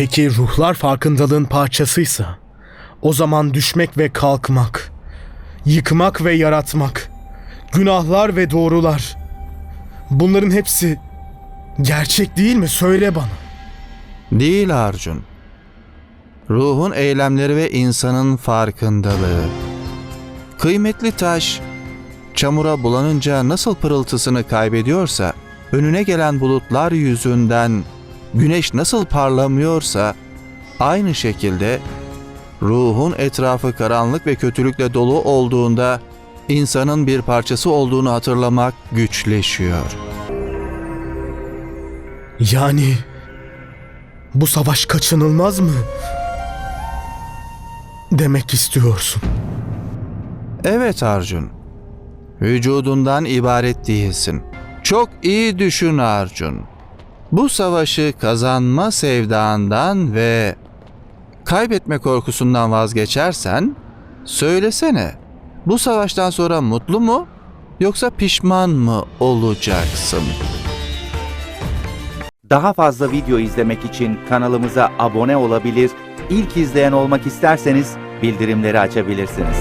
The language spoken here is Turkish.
Peki ruhlar farkındalığın parçasıysa o zaman düşmek ve kalkmak, yıkmak ve yaratmak, günahlar ve doğrular bunların hepsi gerçek değil mi? Söyle bana. Değil Arjun. Ruhun eylemleri ve insanın farkındalığı. Kıymetli taş, çamura bulanınca nasıl pırıltısını kaybediyorsa, önüne gelen bulutlar yüzünden güneş nasıl parlamıyorsa, aynı şekilde ruhun etrafı karanlık ve kötülükle dolu olduğunda insanın bir parçası olduğunu hatırlamak güçleşiyor. Yani bu savaş kaçınılmaz mı? Demek istiyorsun. Evet Arjun. Vücudundan ibaret değilsin. Çok iyi düşün Arjun. Bu savaşı kazanma sevdağından ve kaybetme korkusundan vazgeçersen söylesene. Bu savaştan sonra mutlu mu yoksa pişman mı olacaksın? Daha fazla video izlemek için kanalımıza abone olabilir, ilk izleyen olmak isterseniz bildirimleri açabilirsiniz.